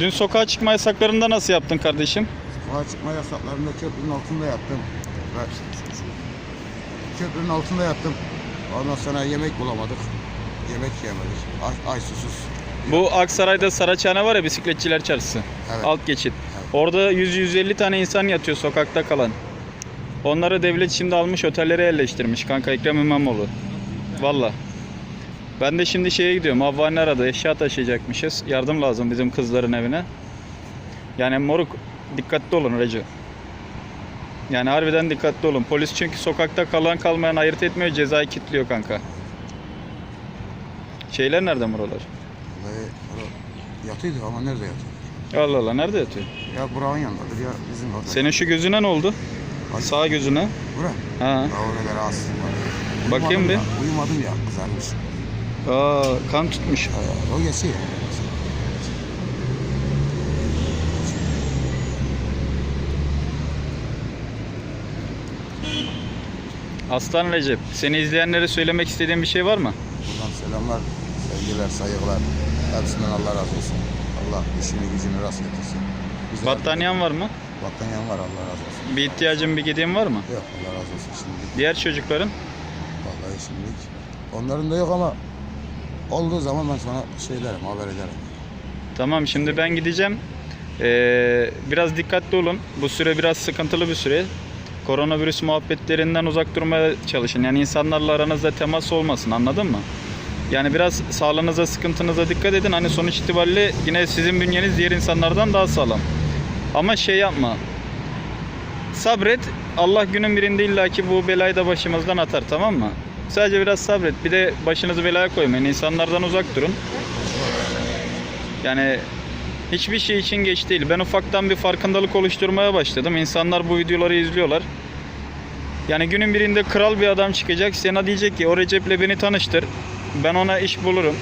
Dün sokağa çıkma yasaklarında nasıl yaptın kardeşim? Sokağa çıkma yasaklarında köprünün altında yattım. Ve köprünün altında yattım. Ondan sonra yemek bulamadık. Yemek yemedik. Ay, ay susuz. Bu Aksaray'da Saraçhane var ya bisikletçiler çarşısı. Evet. Alt geçit. Evet. Orada 100-150 tane insan yatıyor sokakta kalan. Onları devlet şimdi almış otellere yerleştirmiş kanka Ekrem İmamoğlu. Valla. Ben de şimdi şeye gidiyorum. Havvani aradı. Eşya taşıyacakmışız. Yardım lazım bizim kızların evine. Yani moruk dikkatli olun Recep. Yani harbiden dikkatli olun. Polis çünkü sokakta kalan kalmayan ayırt etmiyor. Cezayı kilitliyor kanka. Şeyler nerede buralar? Yatıydı ama nerede yatıyor? Allah Allah nerede yatıyor? Ya Burak'ın yanındadır ya bizim orada. Senin şu gözüne ne oldu? Hadi. Sağ gözüne. Burak. Ha. Ya orada rahatsızlık var. Bakayım bir. Ya, uyumadım ya kızarmış. Aa, kan tutmuş. Ya, o geçiyor. Aslan Recep, seni izleyenlere söylemek istediğin bir şey var mı? Buradan selamlar, sevgiler, saygılar. Hepsinden Allah razı olsun. Allah işini gücünü rast getirsin. Bize Battaniyen var mı? battaniyen var Allah razı olsun. Bir ihtiyacın, bir gediğin var mı? Yok Allah razı olsun şimdilik. Diğer çocukların? Vallahi şimdilik. Onların da yok ama olduğu zaman ben sana şeylerim, haber ederim. Tamam, şimdi ben gideceğim. Ee, biraz dikkatli olun. Bu süre biraz sıkıntılı bir süre. Koronavirüs muhabbetlerinden uzak durmaya çalışın. Yani insanlarla aranızda temas olmasın, anladın mı? Yani biraz sağlığınıza, sıkıntınıza dikkat edin. Hani sonuç itibariyle yine sizin bünyeniz diğer insanlardan daha sağlam. Ama şey yapma. Sabret. Allah günün birinde illaki bu belayı da başımızdan atar tamam mı? Sadece biraz sabret. Bir de başınızı belaya koymayın. İnsanlardan uzak durun. Yani hiçbir şey için geç değil. Ben ufaktan bir farkındalık oluşturmaya başladım. İnsanlar bu videoları izliyorlar. Yani günün birinde kral bir adam çıkacak. Sana diyecek ki o Recep'le beni tanıştır. Ben ona iş bulurum.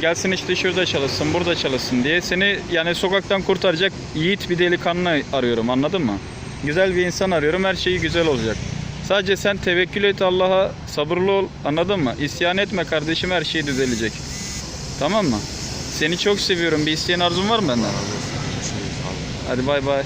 Gelsin işte şurada çalışsın, burada çalışsın diye. Seni yani sokaktan kurtaracak yiğit bir delikanlı arıyorum anladın mı? Güzel bir insan arıyorum. Her şeyi güzel olacak. Sadece sen tevekkül et Allah'a, sabırlı ol. Anladın mı? İsyan etme kardeşim her şey düzelecek. Tamam mı? Seni çok seviyorum. Bir isteğin arzun var mı benden? Hadi bay bay.